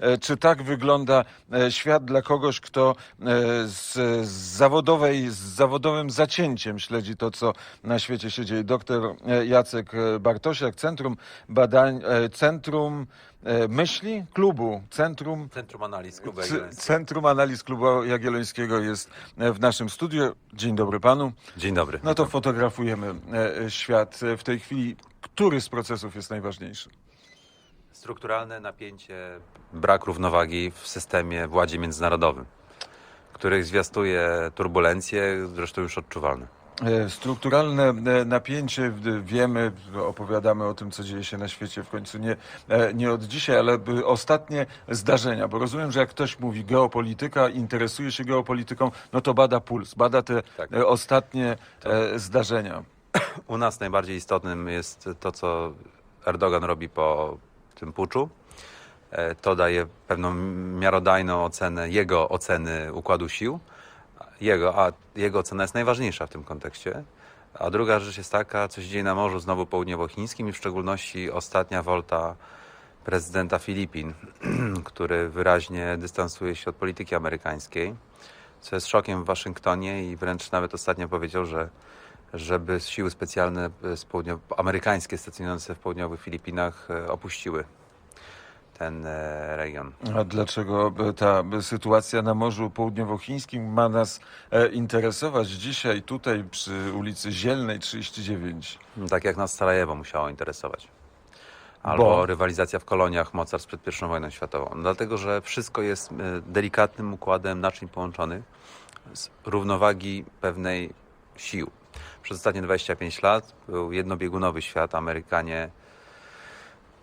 e, czy tak wygląda e, świat dla kogoś, kto e, z, z, zawodowej, z zawodowym zacięciem śledzi to, co na świecie się dzieje. Doktor Jacek Bartosiak, Centrum Badań, Centrum Myśli Klubu, Centrum Centrum Analiz Klubu Jagiellońskiego. Centrum Analiz Klubu Jagiellońskiego jest w naszym studiu. Dzień dobry panu. Dzień dobry. No to fotografujemy świat w tej chwili. Który z procesów jest najważniejszy? Strukturalne napięcie, brak równowagi w systemie władzie międzynarodowym, których zwiastuje turbulencje, zresztą już odczuwalne. E, Strukturalne e, napięcie, wiemy, opowiadamy o tym, co dzieje się na świecie w końcu nie, e, nie od dzisiaj, ale by ostatnie zdarzenia, bo rozumiem, że jak ktoś mówi geopolityka, interesuje się geopolityką, no to bada puls, bada te Tak. ostatnie e, zdarzenia. U nas najbardziej istotnym jest to, co Erdogan robi po tym puczu. E, To daje pewną miarodajną ocenę, jego oceny układu sił. Jego, a jego ocena jest najważniejsza w tym kontekście. A druga rzecz jest taka, co się dzieje na Morzu znowu Południowochińskim i w szczególności ostatnia wolta prezydenta Filipin, który wyraźnie dystansuje się od polityki amerykańskiej, co jest szokiem w Waszyngtonie i wręcz nawet ostatnio powiedział, że żeby siły specjalne z południow- amerykańskie stacjonujące w południowych Filipinach e, opuściły ten e, region. A dlaczego e, ta e, sytuacja na Morzu Południowochińskim ma nas e, interesować dzisiaj tutaj przy ulicy Zielnej 39? Tak jak nas Sarajewo musiało interesować. Albo Bo? rywalizacja w koloniach mocarstw przed I wojną światową. No Dlatego, że wszystko jest e, delikatnym układem naczyń połączonych z równowagi pewnej sił. Przez ostatnie 25 lat był jednobiegunowy świat. Amerykanie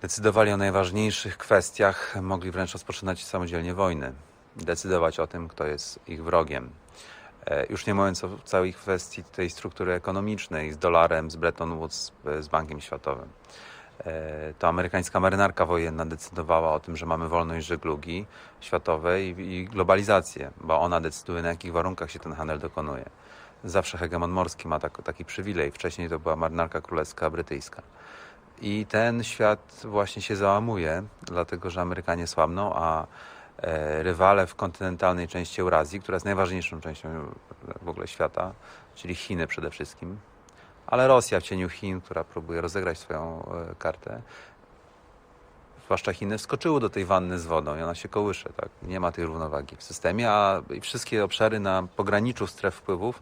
decydowali o najważniejszych kwestiach, mogli wręcz rozpoczynać samodzielnie wojny. Decydować o tym, kto jest ich wrogiem. E, Już nie mówiąc o całej kwestii tej struktury ekonomicznej z dolarem, z Bretton Woods, e, z Bankiem Światowym. E, To amerykańska marynarka wojenna decydowała o tym, że mamy wolność żeglugi światowej i globalizację, bo ona decyduje, na jakich warunkach się ten handel dokonuje. Zawsze hegemon morski ma tak, taki przywilej. Wcześniej to była marynarka królewska brytyjska. I ten świat właśnie się załamuje, dlatego że Amerykanie słabną, a e, rywale w kontynentalnej części Eurazji, która jest najważniejszą częścią w ogóle świata, czyli Chiny przede wszystkim, ale Rosja w cieniu Chin, która próbuje rozegrać swoją e, kartę, zwłaszcza Chiny, wskoczyły do tej wanny z wodą i ona się kołysze. Tak? Nie ma tej równowagi w systemie, a wszystkie obszary na pograniczu stref wpływów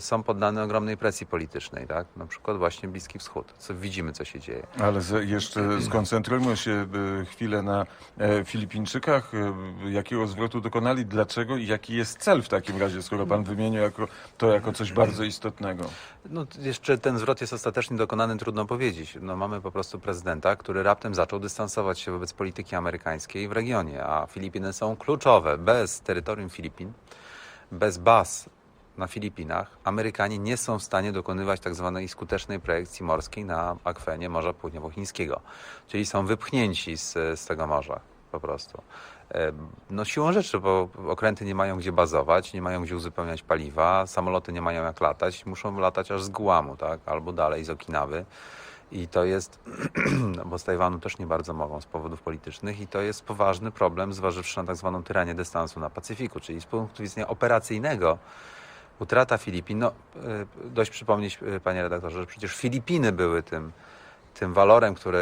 są poddane ogromnej presji politycznej. Tak? Na przykład właśnie Bliski Wschód. Co widzimy, co się dzieje. Ale jeszcze skoncentrujmy się e, chwilę na e, Filipińczykach. E, jakiego zwrotu dokonali, dlaczego i jaki jest cel w takim razie, skoro pan wymienił jako, to jako coś bardzo istotnego? No, jeszcze ten zwrot jest ostatecznie dokonany, trudno powiedzieć. No, mamy po prostu prezydenta, który raptem zaczął dystansować się wobec polityki amerykańskiej w regionie, a Filipiny są kluczowe. Bez terytorium Filipin, bez baz na Filipinach, Amerykanie nie są w stanie dokonywać tak zwanej skutecznej projekcji morskiej na akwenie Morza Południowochińskiego. Czyli są wypchnięci z, z tego morza po prostu. E, No siłą rzeczy, bo okręty nie mają gdzie bazować, nie mają gdzie uzupełniać paliwa, samoloty nie mają jak latać, muszą latać aż z Guamu, tak? albo dalej z Okinawy. I to jest, no bo z Tajwanu też nie bardzo mogą z powodów politycznych i to jest poważny problem, zważywszy na tak zwaną tyranię dystansu na Pacyfiku, czyli z punktu widzenia operacyjnego utrata Filipin, no y, dość przypomnieć, y, panie redaktorze, że przecież Filipiny były tym, tym walorem, który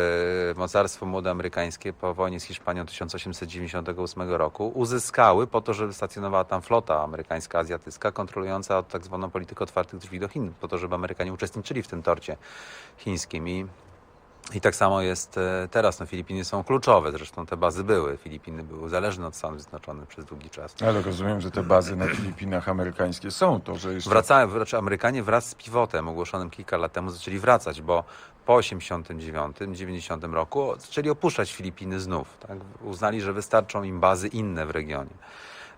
mocarstwo młode amerykańskie po wojnie z Hiszpanią 1898 roku uzyskały po to, żeby stacjonowała tam flota amerykańska, azjatycka, kontrolująca tak zwaną politykę otwartych drzwi do Chin, po to, żeby Amerykanie uczestniczyli w tym torcie chińskim. I, i tak samo jest e, teraz. No, Filipiny są kluczowe, zresztą te bazy były. Filipiny były zależne od Stanów Zjednoczonych przez długi czas. Ale rozumiem, że te bazy na Filipinach amerykańskie są to, że jeszcze... Wracają, znaczy Amerykanie wraz z pivotem ogłoszonym kilka lat temu zaczęli wracać, bo po 89-90 roku zaczęli opuszczać Filipiny znów. Tak? Uznali, że wystarczą im bazy inne w regionie.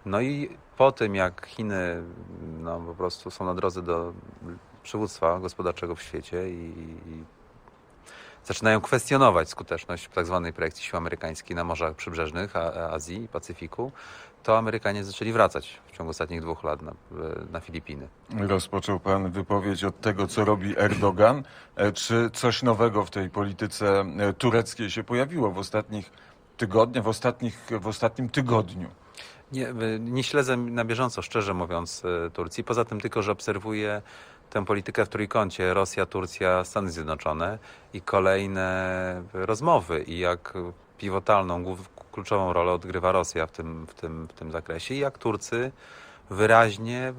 No i po tym, jak Chiny no, po prostu są na drodze do przywództwa gospodarczego w świecie i, i zaczynają kwestionować skuteczność tak zwanej projekcji sił amerykańskiej na morzach przybrzeżnych A- Azji i Pacyfiku, to Amerykanie zaczęli wracać w ciągu ostatnich dwóch lat na, na Filipiny. Rozpoczął pan wypowiedź od tego, co robi Erdogan. E, Czy coś nowego w tej polityce e, tureckiej się pojawiło w ostatnich tygodnia, w, ostatnich, w ostatnim tygodniu? Nie, y, nie śledzę na bieżąco, szczerze mówiąc, Turcji. Poza tym tylko, że obserwuję tę politykę w trójkącie Rosja, Turcja, Stany Zjednoczone i kolejne rozmowy i jak pivotalną, kluczową rolę odgrywa Rosja w tym, w tym, w tym zakresie i jak Turcy wyraźnie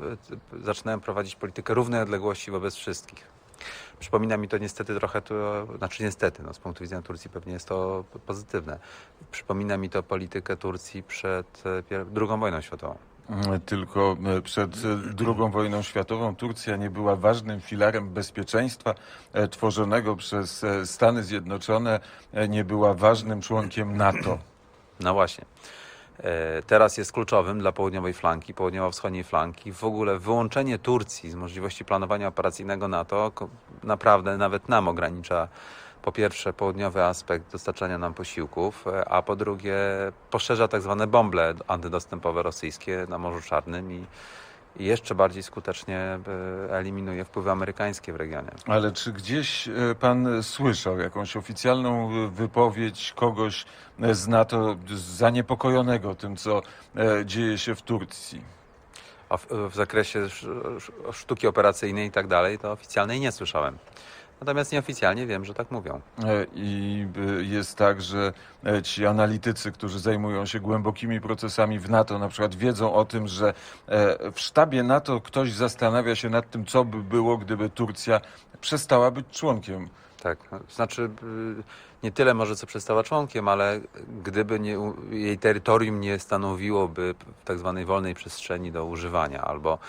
y, zaczynają prowadzić politykę równej odległości wobec wszystkich. Przypomina mi to niestety trochę, to, znaczy niestety, no, z punktu widzenia Turcji pewnie jest to pozytywne. Przypomina mi to politykę Turcji przed e, II wojną światową. Mm, Tylko e, przed e, II wojną światową Turcja nie była ważnym filarem bezpieczeństwa e, tworzonego przez e, Stany Zjednoczone, e, nie była ważnym członkiem NATO. No właśnie. E, Teraz jest kluczowym dla południowej flanki, południowo-wschodniej flanki. W ogóle wyłączenie Turcji z możliwości planowania operacyjnego NATO naprawdę nawet nam ogranicza po pierwsze południowy aspekt dostarczania nam posiłków, e, a po drugie poszerza tak zwane bąble antydostępowe rosyjskie na Morzu Czarnym i, jeszcze bardziej skutecznie e, eliminuje wpływy amerykańskie w regionie. Ale czy gdzieś e, pan słyszał jakąś oficjalną wypowiedź kogoś z NATO zaniepokojonego tym, co dzieje się w Turcji? W, zakresie sz- sz- sztuki operacyjnej i tak dalej, to oficjalnej nie słyszałem. Natomiast nieoficjalnie wiem, że tak mówią. E, I e, jest tak, że e, ci analitycy, którzy zajmują się głębokimi procesami w NATO, na przykład wiedzą o tym, że w sztabie NATO ktoś zastanawia się nad tym, co by było, gdyby Turcja przestała być członkiem. Tak, znaczy y, nie tyle może co przestała członkiem, ale gdyby nie, jej terytorium nie stanowiłoby tak zwanej wolnej przestrzeni do używania, albo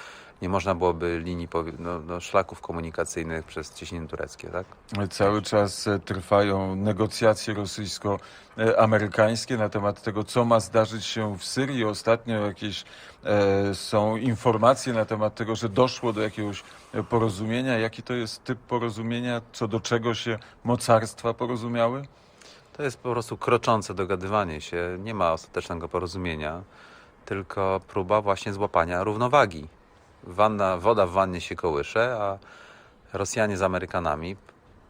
nie można byłoby linii, no, no, szlaków komunikacyjnych przez cieśniny tureckie, tak? Cały czas e, trwają negocjacje rosyjsko-amerykańskie na temat tego, co ma zdarzyć się w Syrii. Ostatnio jakieś e, są informacje na temat tego, że doszło do jakiegoś porozumienia. Jaki to jest typ porozumienia? Co do czego się mocarstwa porozumiały? To jest po prostu kroczące dogadywanie się. Nie ma ostatecznego porozumienia, tylko próba właśnie złapania równowagi. Wanna, woda w wannie się kołysze, a Rosjanie z Amerykanami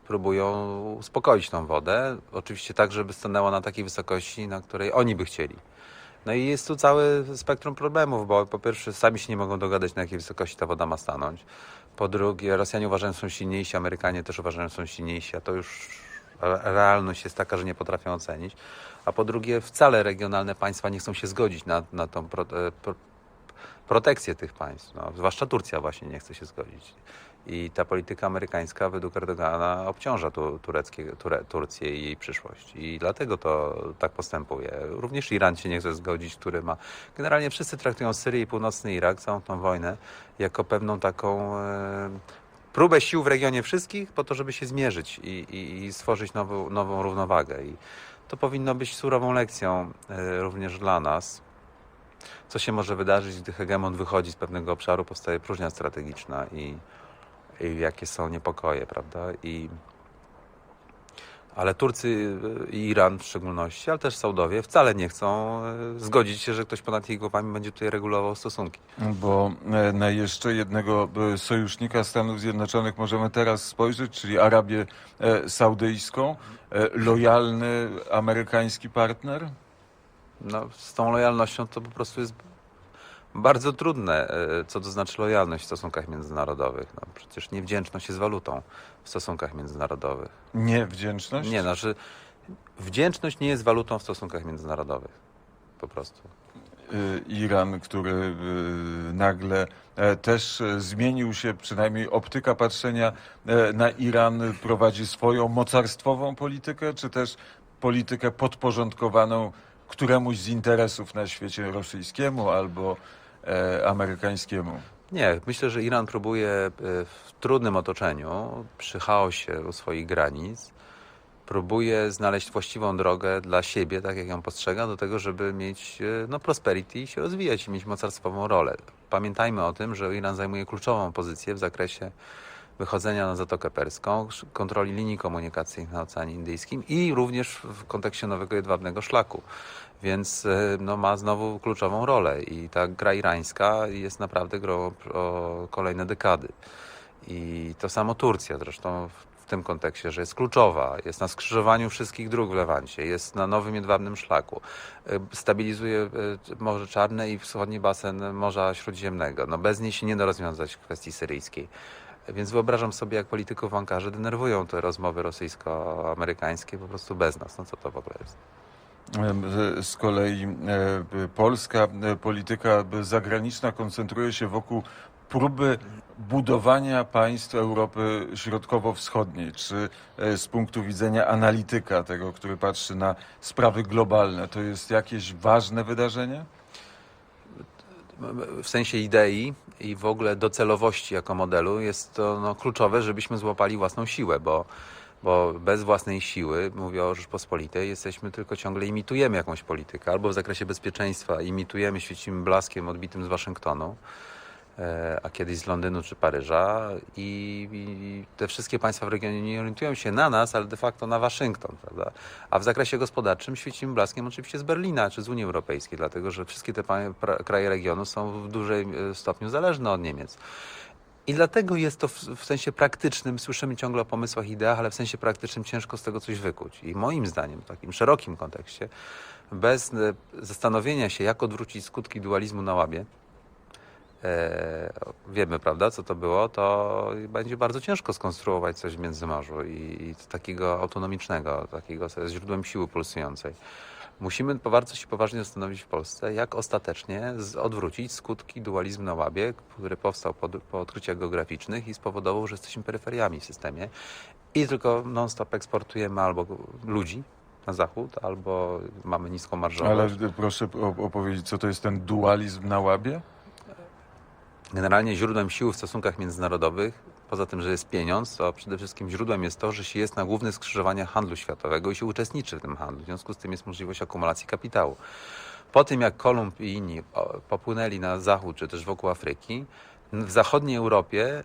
próbują uspokoić tą wodę. Oczywiście tak, żeby stanęła na takiej wysokości, na której oni by chcieli. No i jest tu całe spektrum problemów, bo po pierwsze sami się nie mogą dogadać, na jakiej wysokości ta woda ma stanąć. Po drugie, Rosjanie uważają, że są silniejsi, Amerykanie też uważają, że są silniejsi, a to już re- realność jest taka, że nie potrafią ocenić. A po drugie, wcale regionalne państwa nie chcą się zgodzić na, na tą pro, e, pro, protekcję tych państw. No, zwłaszcza Turcja właśnie nie chce się zgodzić. I ta polityka amerykańska według Erdogana obciąża tu, tureckie, Ture, Turcję i jej przyszłość. I dlatego to tak postępuje. Również Iran się nie chce zgodzić, który ma... Generalnie wszyscy traktują Syrię i północny Irak, całą tą wojnę, jako pewną taką e, próbę sił w regionie wszystkich po to, żeby się zmierzyć i, i, i stworzyć nową, równowagę. I to powinno być surową lekcją e, również dla nas. Co się może wydarzyć, gdy hegemon wychodzi z pewnego obszaru, powstaje próżnia strategiczna i, i jakie są niepokoje, prawda? I, ale Turcy y, i Iran w szczególności, ale też Saudowie wcale nie chcą y, zgodzić się, że ktoś ponad ich głowami będzie tutaj regulował stosunki. Bo e, na jeszcze jednego e, sojusznika Stanów Zjednoczonych możemy teraz spojrzeć, czyli Arabię e, Saudyjską. E, Lojalny amerykański partner? No, z tą lojalnością to po prostu jest bardzo trudne, e, co to znaczy lojalność w stosunkach międzynarodowych. No, przecież niewdzięczność jest walutą w stosunkach międzynarodowych. Niewdzięczność? Nie, znaczy wdzięczność nie jest walutą w stosunkach międzynarodowych. Po prostu. y, Iran, który y, nagle e, też zmienił się, przynajmniej optyka patrzenia e, na Iran prowadzi swoją mocarstwową politykę, czy też politykę podporządkowaną któremuś z interesów na świecie rosyjskiemu albo e, amerykańskiemu? Nie, myślę, że Iran próbuje e, w trudnym otoczeniu, przy chaosie u swoich granic, próbuje znaleźć właściwą drogę dla siebie, tak jak ją postrzega, do tego, żeby mieć e, no, prosperity i się rozwijać i mieć mocarstwową rolę. Pamiętajmy o tym, że Iran zajmuje kluczową pozycję w zakresie wychodzenia na Zatokę Perską, kontroli linii komunikacyjnych na Oceanie Indyjskim i również w kontekście nowego jedwabnego szlaku. Więc e, no, ma znowu kluczową rolę i ta gra irańska jest naprawdę grą o kolejne dekady. I to samo Turcja zresztą w tym kontekście, że jest kluczowa, jest na skrzyżowaniu wszystkich dróg w Lewancie, jest na nowym jedwabnym szlaku, y, stabilizuje y, Morze Czarne i wschodni basen Morza Śródziemnego. No bez niej się nie da rozwiązać kwestii syryjskiej. Więc wyobrażam sobie, jak polityków Ankarze denerwują te rozmowy rosyjsko-amerykańskie po prostu bez nas. No co to w ogóle jest? Z kolei e, polska e, polityka zagraniczna koncentruje się wokół próby budowania państw Europy Środkowo-Wschodniej. Czy e, z punktu widzenia analityka, tego, który patrzy na sprawy globalne, to jest jakieś ważne wydarzenie? W sensie idei i w ogóle docelowości jako modelu jest to no, kluczowe, żebyśmy złapali własną siłę, bo, bo bez własnej siły, mówię o Rzeczpospolitej, jesteśmy tylko ciągle imitujemy jakąś politykę, albo w zakresie bezpieczeństwa imitujemy, świecimy blaskiem odbitym z Waszyngtonu, a kiedyś z Londynu czy Paryża i, i te wszystkie państwa w regionie nie orientują się na nas, ale de facto na Waszyngton, prawda? A w zakresie gospodarczym świecimy blaskiem oczywiście z Berlina czy z Unii Europejskiej, dlatego że wszystkie te kraje regionu są w dużym e, stopniu zależne od Niemiec. I dlatego jest to w, sensie praktycznym, słyszymy ciągle o pomysłach, ideach, ale w sensie praktycznym ciężko z tego coś wykuć. I moim zdaniem, w takim szerokim kontekście, bez e, zastanowienia się, jak odwrócić skutki dualizmu na łabie, e, wiemy, prawda, co to było, to będzie bardzo ciężko skonstruować coś w Międzymorzu i, i takiego autonomicznego, takiego, co jest źródłem siły pulsującej. Musimy bardzo się poważnie zastanowić w Polsce, jak ostatecznie odwrócić skutki dualizmu na łabie, który powstał po, po odkryciach geograficznych i spowodował, że jesteśmy peryferiami w systemie i tylko non-stop eksportujemy albo ludzi na zachód, albo mamy niską marżowość. Ale proszę opowiedzieć, co to jest ten dualizm na łabie? Generalnie źródłem siły w stosunkach międzynarodowych, poza tym, że jest pieniądz, to przede wszystkim źródłem jest to, że się jest na głównych skrzyżowaniach handlu światowego i się uczestniczy w tym handlu. W związku z tym jest możliwość akumulacji kapitału. Po tym, jak Kolumb i inni popłynęli na zachód, czy też wokół Afryki, w zachodniej Europie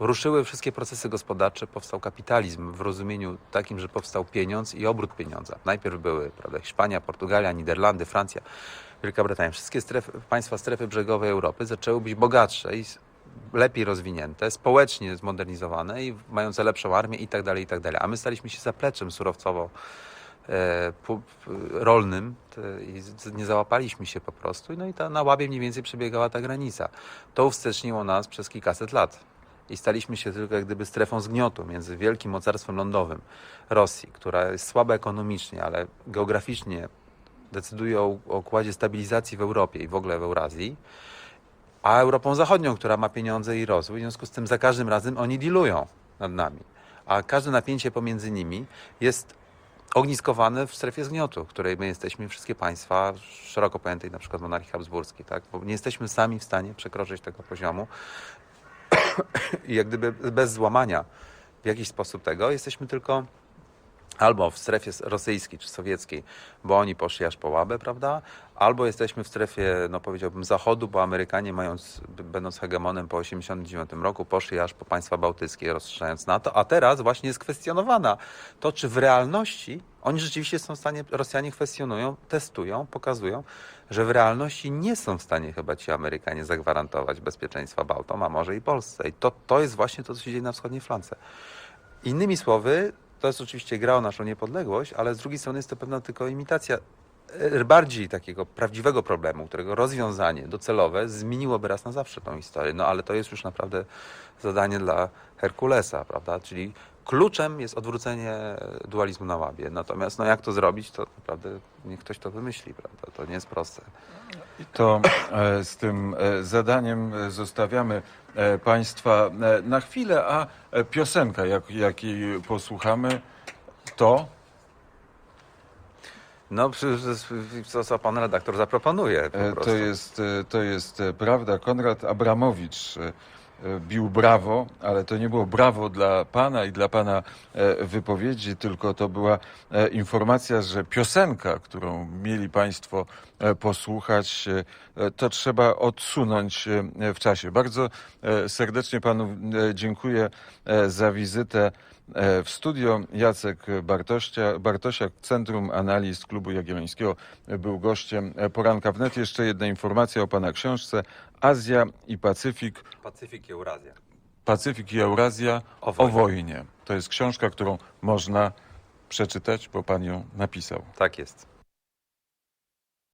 ruszyły wszystkie procesy gospodarcze, powstał kapitalizm w rozumieniu takim, że powstał pieniądz i obrót pieniądza. Najpierw były prawda, Hiszpania, Portugalia, Niderlandy, Francja, Wielka Brytania. Wszystkie strefy, państwa strefy brzegowej Europy zaczęły być bogatsze i lepiej rozwinięte, społecznie zmodernizowane i mające lepszą armię i tak dalej, i tak. A my staliśmy się zapleczem surowcowo e, rolnym i nie załapaliśmy się po prostu. No i ta, na łabie mniej więcej przebiegała ta granica. To uwsteczniło nas przez kilkaset lat. I staliśmy się tylko jak gdyby strefą zgniotu między wielkim mocarstwem lądowym Rosji, która jest słaba ekonomicznie, ale geograficznie decyduje o, układzie stabilizacji w Europie i w ogóle w Eurazji, a Europą Zachodnią, która ma pieniądze i rozwój. W związku z tym za każdym razem oni dealują nad nami. A każde napięcie pomiędzy nimi jest ogniskowane w strefie zgniotu, w której my jesteśmy, wszystkie państwa szeroko pojętej, na przykład monarchii habsburskiej, tak? bo nie jesteśmy sami w stanie przekroczyć tego poziomu i jak gdyby bez złamania w jakiś sposób tego, jesteśmy tylko albo w strefie rosyjskiej czy sowieckiej, bo oni poszli aż po łabę, prawda? Albo jesteśmy w strefie, no powiedziałbym, zachodu, bo Amerykanie mając, będąc hegemonem po 1989 roku, poszli aż po państwa bałtyckie, rozszerzając NATO, a teraz właśnie jest kwestionowana to, czy w realności oni rzeczywiście są w stanie, Rosjanie kwestionują, testują, pokazują, że w realności nie są w stanie chyba ci Amerykanie zagwarantować bezpieczeństwa Bałtom, a może i Polsce. I to, to jest właśnie to, co się dzieje na wschodniej flance. Innymi słowy, to jest oczywiście gra o naszą niepodległość, ale z drugiej strony jest to pewna tylko imitacja e, bardziej takiego prawdziwego problemu, którego rozwiązanie docelowe zmieniłoby raz na zawsze tą historię. No ale to jest już naprawdę zadanie dla Herkulesa, prawda? Czyli kluczem jest odwrócenie dualizmu na łabie. Natomiast no jak to zrobić, to naprawdę niech ktoś to wymyśli, prawda? To nie jest proste. To e, z tym e, zadaniem e, zostawiamy Państwa na chwilę, a piosenka, jak, jakiej posłuchamy, to No, co, co pan redaktor zaproponuje. To jest, to jest prawda. Konrad Abramowicz bił brawo, ale to nie było brawo dla pana i dla pana e, wypowiedzi, tylko to była e, informacja, że piosenka, którą mieli państwo e, posłuchać, e, to trzeba odsunąć e, w czasie. Bardzo e, serdecznie panu e, dziękuję e, za wizytę E, W studio Jacek Bartościa, Bartosiak, Centrum Analiz Klubu Jagiellońskiego, e, był gościem e, poranka wnet. Jeszcze jedna informacja o pana książce Azja i Pacyfik. Pacyfik i Eurazja. Pacyfik i Eurazja O o wojnie. wojnie. To jest książka, którą można przeczytać, bo pan ją napisał. Tak jest.